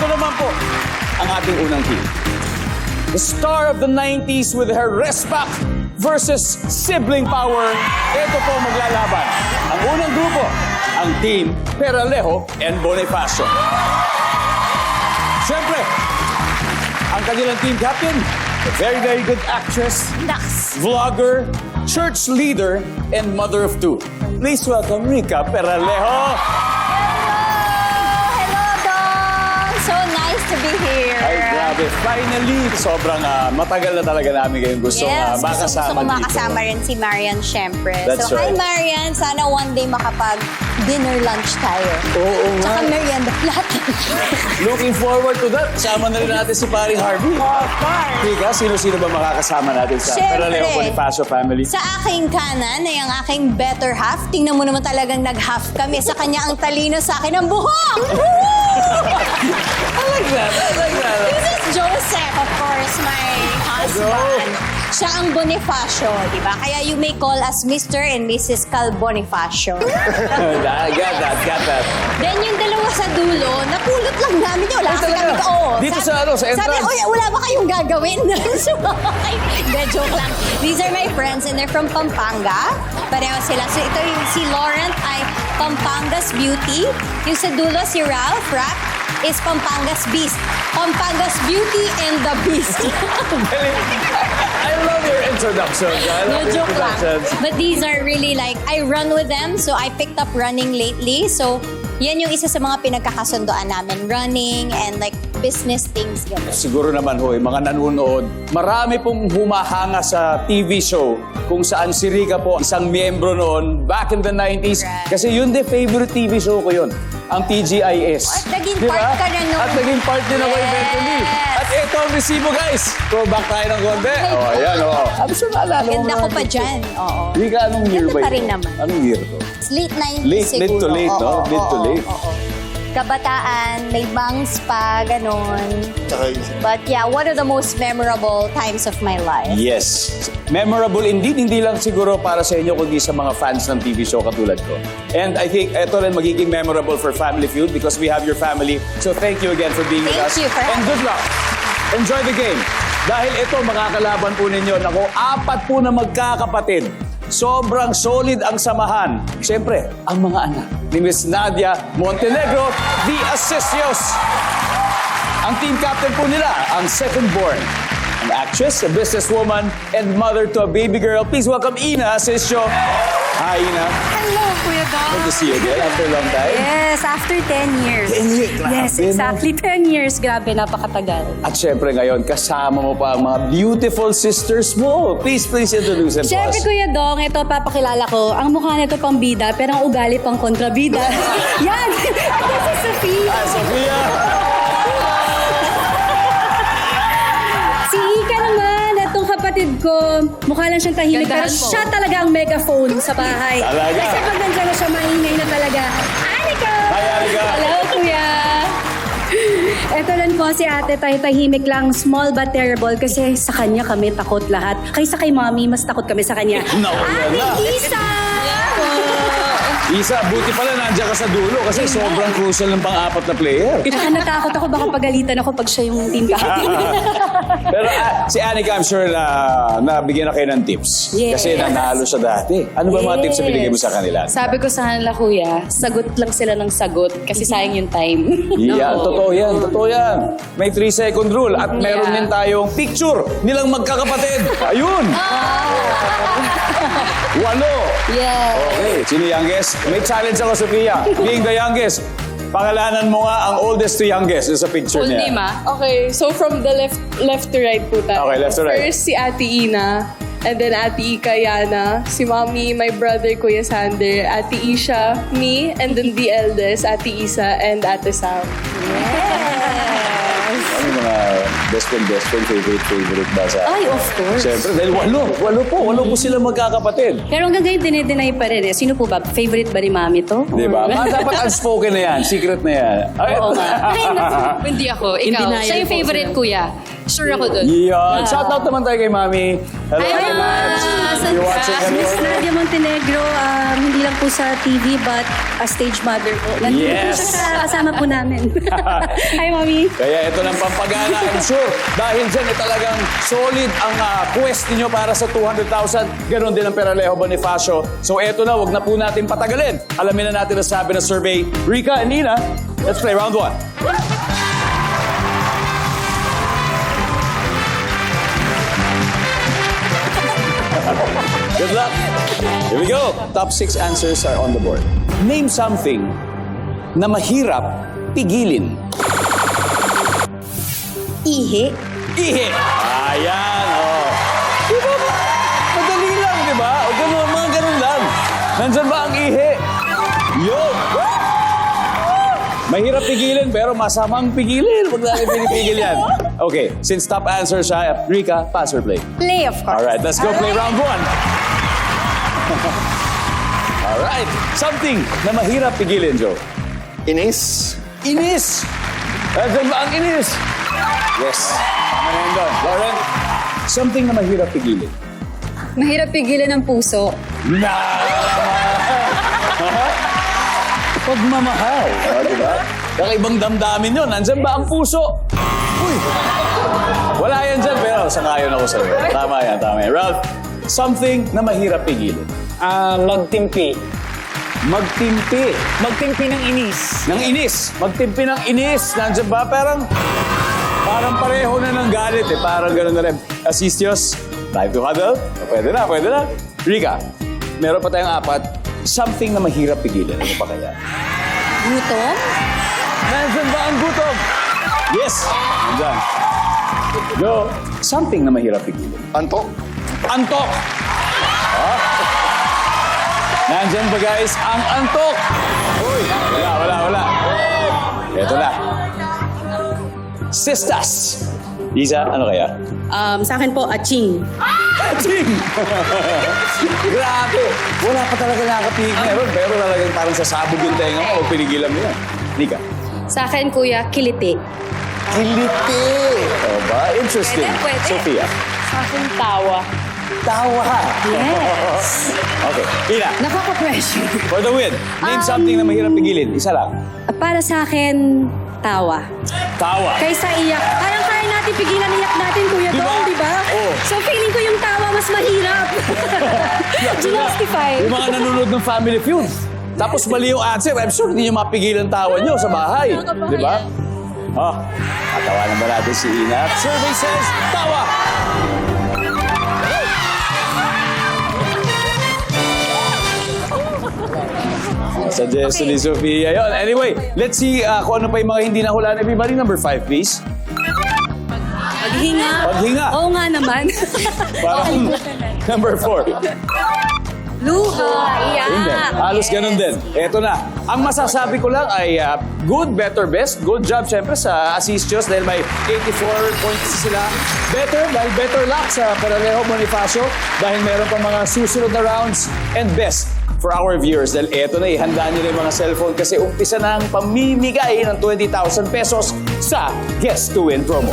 Ito naman po ang ating unang team. The star of the 90s with her respect versus sibling power. Ito po maglalaban. Ang unang grupo, ang team Peralejo and Bonifacio. Siyempre, ang kanilang team captain, a very, very good actress, Naks. vlogger, church leader, and mother of two. Please welcome Rica Peralejo. Be here. Ay, grabe. Finally, sobrang ah, matagal na talaga namin kayong gusto Yes, uh, gusto, gusto makasama ko dito. makasama rin si Marian, syempre. That's so, hi right. Marian. Sana one day makapag-dinner lunch tayo. Oo nga. Tsaka merienda flat. Looking forward to that. Kasama na rin natin si paring Harvey. of course. Rika, sino-sino ba makakasama natin sa. Peralejo Bonifacio family? Sa aking kanan ay ang aking better half. Tingnan mo naman talagang nag-half kami. Sa kanya ang talino, sa akin ang buhok! I like that. I like that. This is Joseph, of course, my husband. Siya ang Bonifacio, di ba? Kaya you may call us Mr. and Mrs. Cal Bonifacio. I got that, got that. Then yung dalawa sa dulo, napulot lang namin yun. Wala kasi kami, oo. Dito sa ano, sa Sabi, entrance? wala ba kayong gagawin? Sumakay. Hindi, joke lang. These are my friends and they're from Pampanga. Pareho sila. So ito yung si Laurent ay Pampanga's Beauty. Yung sa dulo si Ralph, Rap, is Pampanga's Beast. Pampanga's Beauty and the Beast. I love your introduction. I No love your joke lang. But these are really like, I run with them. So I picked up running lately. So yan yung isa sa mga pinagkakasundoan namin. Running and like business things. Ganun. Siguro naman ho, yung mga nanonood, marami pong humahanga sa TV show kung saan si Rika po isang miyembro noon back in the 90s. Right. Kasi yun din favorite TV show ko yun, ang TGIS. At naging Di part ba? ka na nun. At naging part din ako Yes. eventually. At ito ang resibo guys. Throwback tayo ng konti. Ay, Oh, ayan oh. Ano sa naalala mo? Ganda ko pa dyan. Oo. Rika, anong year Ganda ba pa ito? rin naman. Anong year to? It's late 90s Late- siguro. late to late, no? Oo, Mid to late. oo. Kabataan, may bangs pa, ganun. Tsaka yung But yeah, one of the most memorable times of my life. Yes. Memorable indeed, hindi lang siguro para sa inyo, kundi sa mga fans ng TV show katulad ko. And I think ito rin magiging memorable for Family Feud because we have your family. So thank you again for being with Thank us. you for And good luck. Enjoy the game. Dahil ito, makakalaban po ninyo. Nako, apat po na magkakapatid. Sobrang solid ang samahan. Siyempre, ang mga anak ni Miss Nadia Montenegro, the Asisios. Ang team captain po nila, ang second born. An actress, a businesswoman, and mother to a baby girl. Please welcome Ina Asisio. Hi, Ina. Hello, Kuya Dom. Good to see you again after a long time. Yes, after 10 years. 10 years, grabe, Yes, exactly. 10 years. Grabe, napakatagal. At syempre ngayon, kasama mo pa ang mga beautiful sisters mo. Please, please introduce them to Siyempre, us. Kuya Dong, ito papakilala ko. Ang mukha nito pang bida, pero ang ugali pang kontrabida. Yan! Ito si Sophia. Hi, Sophia. Mukha lang siyang tahimik, pero Gandahan mo. siya talaga ang megaphone sa bahay. Talaga? Kasi pag nandiyan na siya, maingay na talaga. Anika! Hi, Anika. Hello, Kuya! Ito lang po si ate, tayo tahimik lang, small but terrible kasi sa kanya kami takot lahat. Kaysa kay mommy, mas takot kami sa kanya. Naku, Ate wala. Isa! Isa, buti pala nandiyan ka sa dulo kasi sobrang crucial ng pang-apat na player. Saka natakot ako, baka pagalitan ako pag siya yung team captain. Pero ah, si Anika, I'm sure na nabigyan na kayo ng tips. Yes. Kasi nanalo siya dati. Ano ba mga tips na binigay mo sa kanila? Sabi ko sa kanila, kuya, sagot lang sila ng sagot kasi sayang yung time. Yeah, totoo yan, totoo yan. May 3 second rule at meron Yeah. din tayong picture nilang magkakapatid. Ayun! Walo! yes. Okay, sino youngest? May challenge ako, Sophia. Being the youngest, pangalanan mo nga ang oldest to youngest sa picture Full niya. name ah. Okay, so from the left left to right po tayo. Okay, left to right. First si Ate Ina, and then Ate Ika Yana, si Mommy, my brother Kuya Sander, Ate Isha, me, and then the eldest, Ate Isa, and Ate Sam. Ano yung mga best friend, best friend, favorite, favorite ba sa... Ay, of course. Siyempre, dahil walo. Walo po. Walo po sila magkakapatid. Pero hanggang ngayon, dinideny pa rin eh. Sino po ba? Favorite ba ni mami to? Di ba? Mga dapat unspoken na yan. Secret na yan. Ay, Oo nga. Ay, naku. Hindi ako, ikaw. denial Siya yung po favorite kuya. Sure ako dun. Yan. Shout out naman tayo kay Mami. Hello, Hi, You're watching sa- Miss. Nadia Montenegro, um, hindi lang po sa TV but a stage mother po. Nandito Yes. po siya sa kasama po namin. Hi, Mami. Kaya ito ng pampagana, I'm sure. Dahil dyan, eh, talagang solid ang uh, quest ninyo para sa 200,000. Ganon din ang Peralejo Bonifacio. So eto na, wag na po natin patagalin. Alamin na natin ang sabi ng survey. Rika and Nina, let's play round one. Good luck. Here we go. Top six answers are on the board. Name something na mahirap pigilin. Ihi. Ihi. Ayan, oh. Di ba? Madali lang, di ba? O ganun, mga ganun lang. Nandyan ba ang ihi? Mahirap pigilin, pero masamang pigilin. Huwag natin pinipigil yan. Okay, since top answer siya, Rika, pass or play? Play, of course. Alright, let's go play round one. Alright, something na mahirap pigilin, Joe. Inis. Inis! Nandyan ba ang inis? Yes. Tama na yun doon. Lauren, something na mahirap pigilin. Mahirap pigilan ng puso. Na! Pagmamahal. O, di ba? Kakaibang damdamin yun. Nandyan ba ang puso? Uy! Wala yan dyan, pero sangayon ako sa'yo. Tama yan, tama yan. Ralph, something na mahirap pigilin. Ah, magtimpi. Magtimpi. Magtimpi ng inis. Ng inis. Magtimpi ng inis. Nandyan ba? Parang, parang pareho na ng galit eh. Parang gano'n na rin. Asistios, time to huddle. Pwede na, pwede na. Rika, meron pa tayong apat. Something na mahirap pigilan. Ano pa kaya? Gutom. Nandyan ba ang gutom? Yes! Nandyan. Go. Something na mahirap pigilan. Antok. Antok! Ah. Nandyan ba guys ang antok? Uy, wala, wala, wala. Ito na. Sistas. Lisa, ano kaya? Um, sa akin po, aching. Ching! Grabe! Wala pa talaga nakapigil meron, pero talagang parang sasabog yung tenga mo o pinigilan mo yan. Nika. Sa akin, kuya, kiliti. Kiliti! O ba? Interesting. Pwede, pwede. Sophia. Sa akin, tawa. Tawa! Yes. okay. Ina, Nakaka-pressure. for the win, name something na mahirap pigilin. Isa lang. Para sa akin, tawa. Tawa. Kaysa iyak. Parang kaya natin pigilan iyak natin, Kuya Di ba? Dong, di ba? Oo. So feeling ko yung tawa mas mahirap. Justify. Yung mga nanonood ng Family Feud. Tapos mali yung answer, I'm sure hindi nyo mapigilan tawa nyo sa bahay. Di ba? Oh, katawanan ba natin si Ina? Survey says, tawa! Suggest ni Sophia. Yun. Anyway, let's see uh, kung ano pa yung mga hindi nahulaan. Everybody, number five, please. Paghinga. Paghinga. Oo nga naman. Parang number four. Luha. Yun din. Halos ganun din. Eto na. Ang masasabi ko lang ay uh, good, better, best. Good job syempre sa Asistios dahil may 84 points sila. Better dahil better luck sa Paralejo Bonifacio dahil meron pa mga susunod na rounds. And best for our viewers dahil eto na ihanda nyo na yung mga cellphone kasi umpisa na ang pamimigay ng 20,000 pesos sa Guess to Win promo.